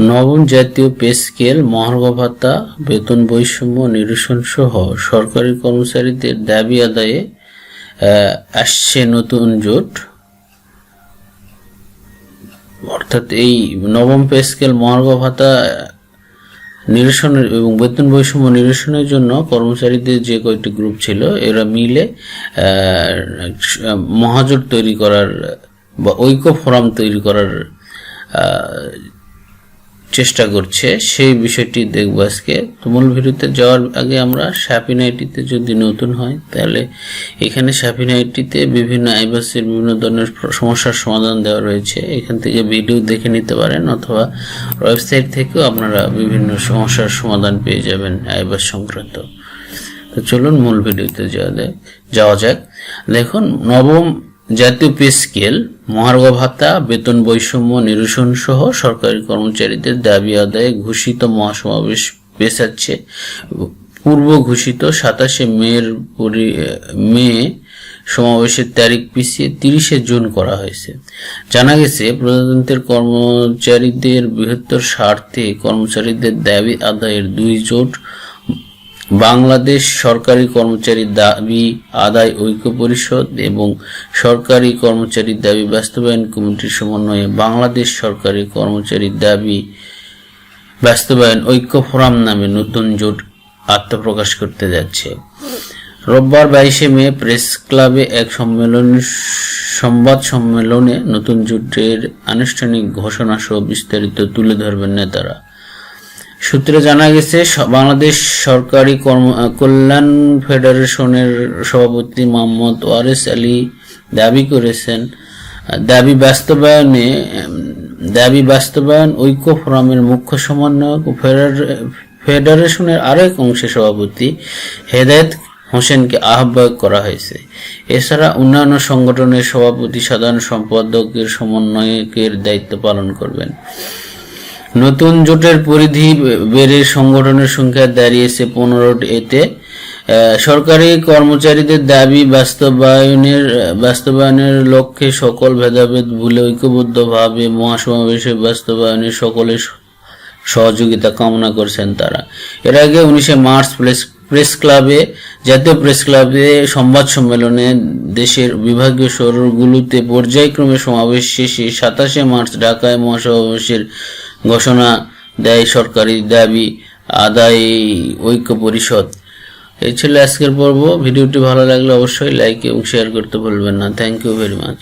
নবম জাতীয় pay scale, মহার্ঘ ভাতা, বেতন বৈষম্য নিরসন সহ সরকারি কর্মচারীদের দাবি আদায়ে আসছে নতুন জোট। অর্থাৎ এই নবম পে স্কেল, মহার্ঘ ভাতা নিরসনের এবং বেতন বৈষম্য নিরসনের জন্য কর্মচারীদের যে কয়েকটি গ্রুপ ছিল, এরা মিলে মহাজোট তৈরি করার বা ঐক্য ফোরাম তৈরি করার চেষ্টা করছে, সেই বিষয়টি দেখব আজকে। তো মূল ভিডিওতে যাওয়ার আগে আমরা সাপিনাইটিতে যদি নতুন হয়, তাহলে এখানে সাপিনাইটিতে বিভিন্ন আইবাসের বিভিন্ন ধরনের সমস্যার সমাধান দেওয়া রয়েছে। এখান থেকে ভিডিও দেখে নিতে পারেন অথবা ওয়েবসাইট থেকেও আপনারা বিভিন্ন সমস্যার সমাধান পেয়ে যাবেন আইবাস সংক্রান্ত। তো চলুন মূল ভিডিওতে যাওয়া যাক। যাওয়া যাক। দেখুন, নবম জাতীয় পে স্কেল মহার্ঘ ভাতা, বেতন বৈষম্য নিরসন সহ সরকারি কর্মচারীদের দাবি আদায়ে ঘোষিত মহাসমাবেশ পেশাচ্ছে পূর্ব ঘোষিত সাতাশে মেয়ের মে সমাবেশের তারিখ পিছিয়ে তিরিশে জুন করা হয়েছে। জানা গেছে, প্রজাতন্ত্রের কর্মচারীদের বৃহত্তর স্বার্থে কর্মচারীদের দাবি আদায়ের দুই জোট বাংলাদেশ সরকারি কর্মচারী দাবি, আদায় ঐক্য পরিষদ এবং সরকারি কর্মচারী দাবি বাস্তবায়ন কমিটির সমন্বয়ে বাংলাদেশ সরকারি কর্মচারী দাবি বাস্তবায়ন ঐক্য ফোরাম নামে নতুন জোট আত্মপ্রকাশ করতে যাচ্ছে। রোববার বাইশে মে প্রেস ক্লাবে এক সম্মেলন, সংবাদ সম্মেলনে নতুন জোটের আনুষ্ঠানিক ঘোষণা সহ বিস্তারিত তুলে ধরবেন নেতারা। সূত্রে জানা গেছে বাংলাদেশ সরকারি কর্ম কল্যাণ ফেডারেশনের সভাপতি মোহাম্মদ ওয়ারেস আলী দাবি করেছেন দাবি বাস্তবায়নে দাবি বাস্তবায়ন ঐক্য ফোরামের মুখ্য সমন্বয়ক ফেডারেশনের আরেক অংশের সভাপতি হেদায়েত হোসেনকে আহ্বায়ক করা হয়েছে। এছাড়া অন্যান্য সংগঠনের সভাপতি সাধারণ সম্পাদকের সমন্বয়কের দায়িত্ব পালন করবেন। নতুন জোটের পরিধি বেড়ে সংগঠনের সংখ্যা দাঁড়িয়েছে পনেরো এতে সরকারি কর্মচারীদের দাবি বাস্তবায়নের বাস্তবায়নের লক্ষ্যে সকল ভেদাভেদ ভুলে ঐক্যবদ্ধভাবে মহাসমাবেশে বাস্তবায়নে সকলের সহযোগিতা কামনা করছেন তারা। এর আগে উনিশে মার্চ প্রেস প্রেস ক্লাবে, জাতীয় প্রেস ক্লাবে সংবাদ সম্মেলনে দেশের বিভাগীয় শহরগুলোতে পর্যায়ক্রমে সমাবেশ শেষে সাতাশে মার্চ ঢাকায় মহাসমাবেশের ঘোষণা দেয় সরকারি দাবি আদায় ঐক্য পরিষদ। এই ছিল আজকের পর্ব। ভিডিওটি ভালো লাগলে অবশ্যই লাইক এবং শেয়ার করতে ভুলবেন না। Thank you very much